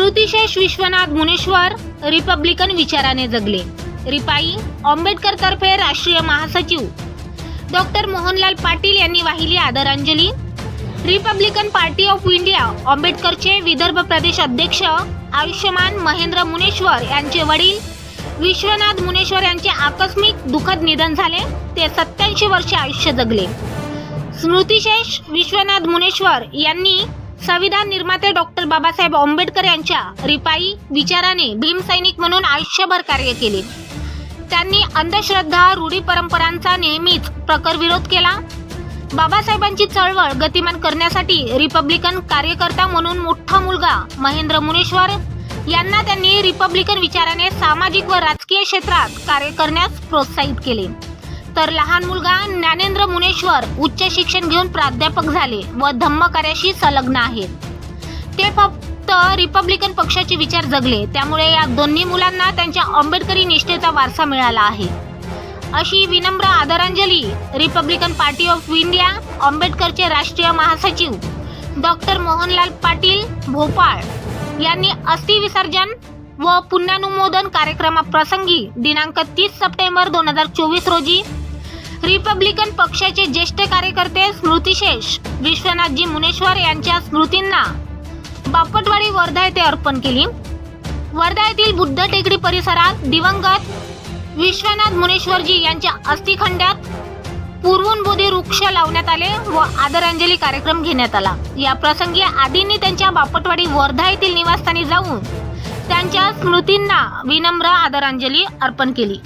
स्मृतिशेष Vishwanath Muneshwar Republican विचाराने जगले. रिपाई आंबेडकर तर्फे राष्ट्रीय महासचिव. डॉक्टर मोहनलाल पाटील यांनी वाहिली आदरांजली. रिपब्लिकन पार्टी ऑफ इंडिया आंबेडकरचे विदर्भ प्रदेश अध्यक्ष आयुष्यमान महेंद्र मुनेश्वर यांचे वडील. विश्वनाथ मुनेश्वर यांचे आकस्मिक दुःखद निधन झाले ते सत्याऐंशी वर्षे आयुष्य जगले. स्मृतिशेष विश्वनाथ मुनेश्वर यांनी संविधान निर्माते डॉक्टर बाबासाहेब आंबेडकर यांच्या रिपाई विचाराने भीमसैनिक म्हणून आयुष्यभर कार्य केले. त्यांनी अंधश्रद्धा रूढी परंपरांचा नेहमीच प्रखर विरोध केला. बाबासाहेबांची चळवळ गतिमान करण्यासाठी रिपब्लिकन कार्यकर्ता म्हणून मोठा मुलगा महेंद्र मुनेश्वर यांना त्यांनी रिपब्लिकन विचाराने सामाजिक व राजकीय क्षेत्रात कार्य करण्यास प्रोत्साहित केले. तर लहान मुलगा ज्ञानेंद्र मुनेश्वर उच्च शिक्षण घेऊन प्राध्यापक झाले व धम्मकार्याशी संलग्न आहेत ते फक्त रिपब्लिकन पक्षाचे विचार जगले त्यामुळे या दोन्ही मुलांना त्यांच्या आंबेडकरी निष्ठेचा वारसा मिळाला आहे. अशी विनम्र आदरांजली रिपब्लिकन पार्टी ऑफ इंडिया आंबेडकरचे राष्ट्रीय महासचिव डॉक्टर मोहनलाल पाटील भोपाळ यांनी अस्थिविसर्जन व पुण्यानुमोदन कार्यक्रमाप्रसंगी दिनांक तीस सप्टेंबर दोन हजार चोवीस रोजी रिपब्लिकन पक्षाचे ज्येष्ठ कार्यकर्ते स्मृतिशेष विश्वनाथजी मुनेश्वर यांच्या स्मृतींना बापटवाडी वर्धा येथे अर्पण केली. वर्धा येथील बुद्ध टेकडी परिसरात दिवंगत विश्वनाथ मुनेश्वरजी यांच्या अस्थिखंडात पूर्वंबोधी वृक्ष लावण्यात आले व आदरांजली कार्यक्रम घेण्यात आला. या प्रसंगी आदींनी त्यांच्या बापटवाडी वर्धा येथील निवासस्थानी जाऊन त्यांच्या स्मृतींना विनम्र आदरांजली अर्पण केली.